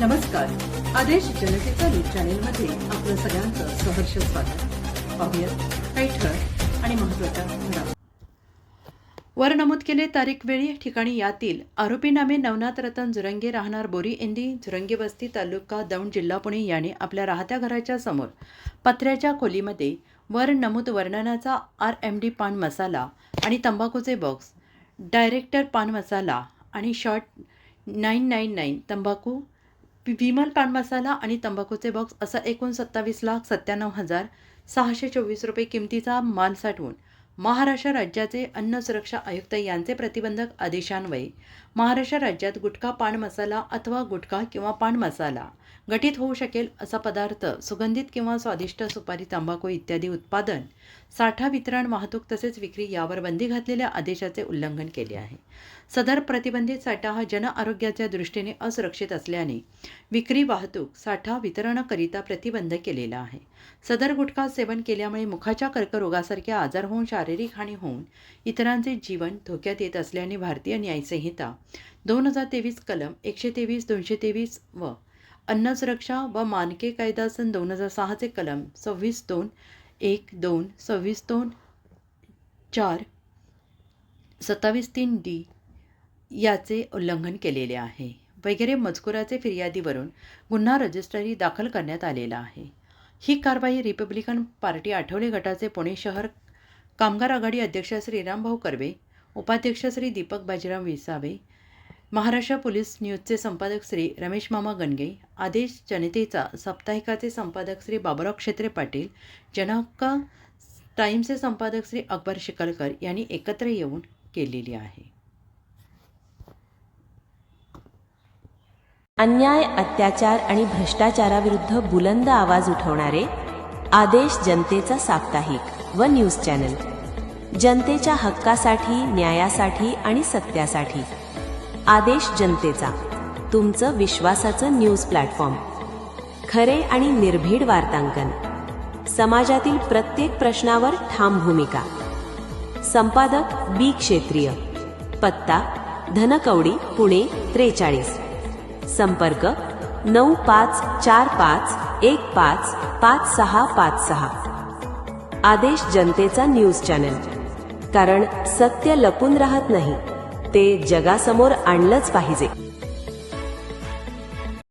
नमस्कार. आदेश जनतेचा न्यूज चॅनेलमध्ये आपलं सगळ्यांचं सहर्ष स्वागत. काही ठळक आणि महत्त्वाच्या घडामोडी. वर नमूद केले तारीख वेळी ठिकाणी यातील आरोपीनामे नवनाथ रतन जुरंगे राहणार बोरी इंदी झुरंगे वस्ती तालुका दौंड जिल्हा पुणे याने आपल्या राहत्या घराच्या समोर पत्र्याच्या खोलीमध्ये वर नमूद वर्णनाचा आर एम डी पान मसाला आणि तंबाखूचे बॉक्स डायरेक्टर पान मसाला आणि शॉर्ट नाईन नाईन नाईन तंबाखू विमल पान मसाला आणि तंबाखूचे बॉक्स असा एकूण सत्तावीस लाख सत्त्याण्णव हजार सहाशे चोवीस रुपये किमतीचा माल साठवून महाराष्ट्र राज्याचे अन्न सुरक्षा आयुक्त यांचे प्रतिबंधक आदेशान्वये. महाराष्ट्र राज्यात गुटखा पान मसाला अथवा गुटखा किंवा पान मसाला गठीत होऊ शकेल असा पदार्थ सुगंधित किंवा स्वादिष्ट सुपारी तंबाखू इत्यादी उत्पादन साठा वितरण वाहतूक तसेच विक्री यावर बंदी घातलेल्या आदेशाचे उल्लंघन केले आहे. सदर प्रतिबंधित साठा हा जन आरोग्याच्या दृष्टीने असुरक्षित असल्याने विक्री वाहतूक साठा वितरणाकरिता प्रतिबंध केलेला आहे. सदर गुटखा सेवन केल्यामुळे मुखाच्या कर्करोगासारखे आजार होऊन शारीरिक हानी होऊन इतरांचे जीवन धोक्यात येत असल्याने भारतीय न्यायसंहिता दोन हजार तेवीस कलम एकशे तेवीस दोनशे तेवीस व अन्न सुरक्षा व मानके कायदा सन दोन हजार सहाचे कलम सव्वीस दोन एक दोन सव्वीस दोन चार सत्तावीस तीन डी याचे उल्लंघन केलेले आहे. वगैरे मजकुराचे फिर्यादीवरून गुन्हा रजिस्ट्री दाखल करण्यात आलेला आहे. ही कारवाई रिपब्लिकन पार्टी आठवले गटाचे पुणे शहर कामगार आघाडी अध्यक्ष श्री रामभाऊ कर्वे उपाध्यक्ष श्री दीपक बाजीराव विसावे महाराष्ट्र पोलीस न्यूजचे संपादक श्री रमेश मामा गणगे आदेश जनतेचा साप्ताहिकाचे संपादक श्री बाबुराव क्षेत्रे पाटील जनहक्क टाईमचे संपादक श्री अकबर शिकलकर यांनी एकत्र येऊन केलेली आहे. अन्याय अत्याचार आणि भ्रष्टाचाराविरुद्ध बुलंद आवाज उठवणारे आदेश जनतेचा साप्ताहिक. व न्यूज चॅनल. जनतेच्या हक्कासाठी न्यायासाठी आणि सत्यासाठी. आदेश जनतेचा. तुमचं विश्वासाचं न्यूज प्लॅटफॉर्म. खरे आणि निर्भीड वार्तांकन. समाजातील प्रत्येक प्रश्नावर ठाम भूमिका. संपादक बी क्षेत्रीय. पत्ता धनकवडी पुणे त्रेचाळीस. संपर्क नऊ पाच चार पाच एक पाच पाच सहा पाच सहा. आदेश जनतेचा न्यूज चॅनल. कारण सत्य लपून राहत नाही ते जगासमोर आणलंच पाहिजे.